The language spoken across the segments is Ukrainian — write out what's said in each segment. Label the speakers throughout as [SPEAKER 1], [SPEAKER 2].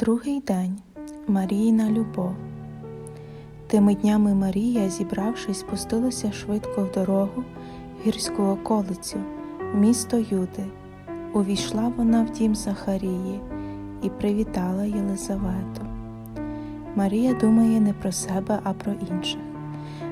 [SPEAKER 1] Другий день Маріїна любов. Тими днями Марія, зібравшись, спустилася швидко в дорогу в гірську околицю, в місто Юди. Увійшла вона в дім Захарії і привітала Єлизавету. Марія думає не про себе, а про інших.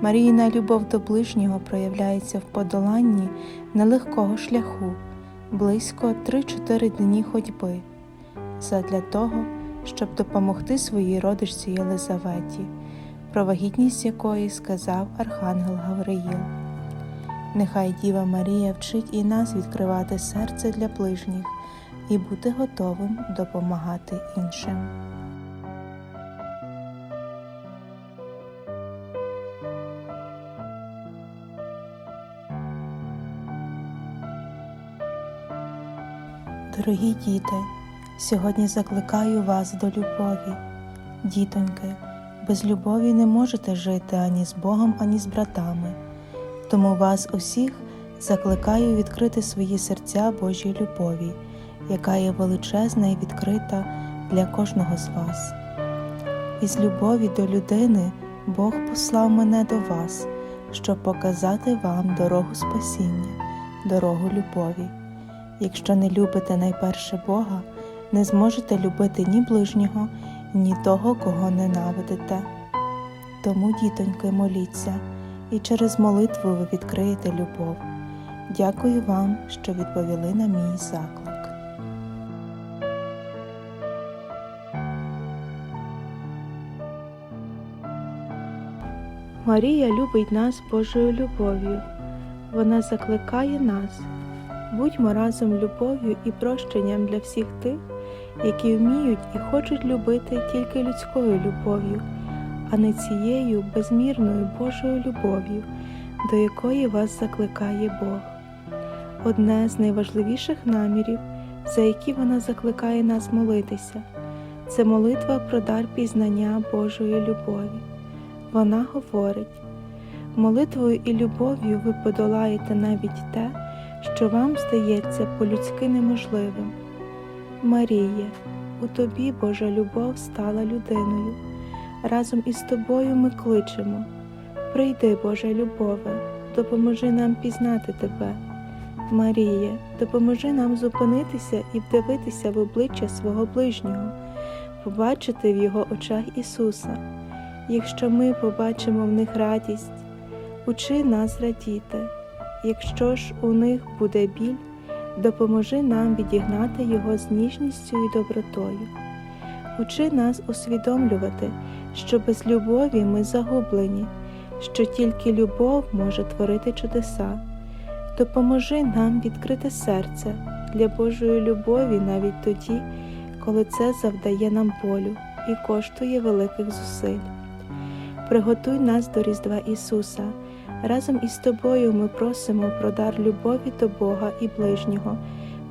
[SPEAKER 1] Маріїна любов до ближнього проявляється в подоланні нелегкого шляху, близько 3-4 дні ходьби, задля того, щоб допомогти своїй родичці Єлизаветі, про вагітність якої сказав Архангел Гавриїл. Нехай Діва Марія вчить і нас відкривати серце для ближніх і бути готовим допомагати іншим. Дорогі діти, сьогодні закликаю вас до любові. Дітоньки, без любові не можете жити ані з Богом, ані з братами. Тому вас усіх закликаю відкрити свої серця Божій любові, яка є величезна і відкрита для кожного з вас. Із любові до людини Бог послав мене до вас, щоб показати вам дорогу спасіння, дорогу любові. Якщо не любите найперше Бога, не зможете любити ні ближнього, ні того, кого ненавидите. Тому, дітоньки, моліться, і через молитву ви відкриєте любов. Дякую вам, що відповіли на мій заклик. Марія любить нас Божою любов'ю. Вона закликає нас. Будьмо разом любов'ю і прощенням для всіх тих, які вміють і хочуть любити тільки людською любов'ю, а не цією безмірною Божою любов'ю, до якої вас закликає Бог. Одне з найважливіших намірів, за які вона закликає нас молитися, це молитва про дар пізнання Божої любові. Вона говорить: молитвою і любов'ю ви подолаєте навіть те, що вам здається по-людськи неможливим. Маріє, у тобі Божа любов стала людиною. Разом із тобою ми кличемо. Прийди, Божа любове, допоможи нам пізнати тебе. Маріє, допоможи нам зупинитися і вдивитися в обличчя свого ближнього, побачити в його очах Ісуса. Якщо ми побачимо в них радість, учи нас радіти. Якщо ж у них буде біль, допоможи нам відігнати його з ніжністю і добротою. Учи нас усвідомлювати, що без любові ми загублені, що тільки любов може творити чудеса. Допоможи нам відкрити серце для Божої любові навіть тоді, коли це завдає нам болю і коштує великих зусиль. Приготуй нас до Різдва Ісуса. Разом із тобою ми просимо про дар любові до Бога і ближнього,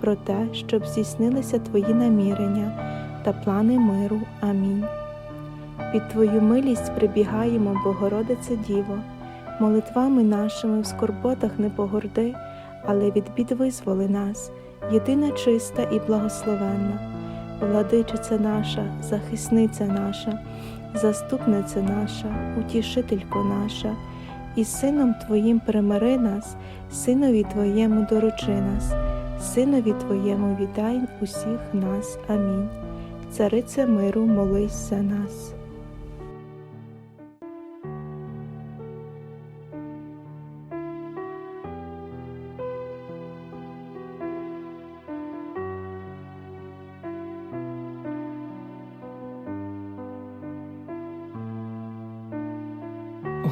[SPEAKER 1] про те, щоб здійснилися Твої намірення та плани миру. Амінь. Під Твою милість прибігаємо, Богородице Діво, молитвами нашими в скорботах не погорди, але від бід визволи нас, єдина чиста і благословенна, владичиця наша, захисниця наша, заступниця наша, утішителько наша і Сином Твоїм примири нас, Синові Твоєму доручи нас, Синові Твоєму віддай усіх нас. Амінь. Цариця миру, молись за нас.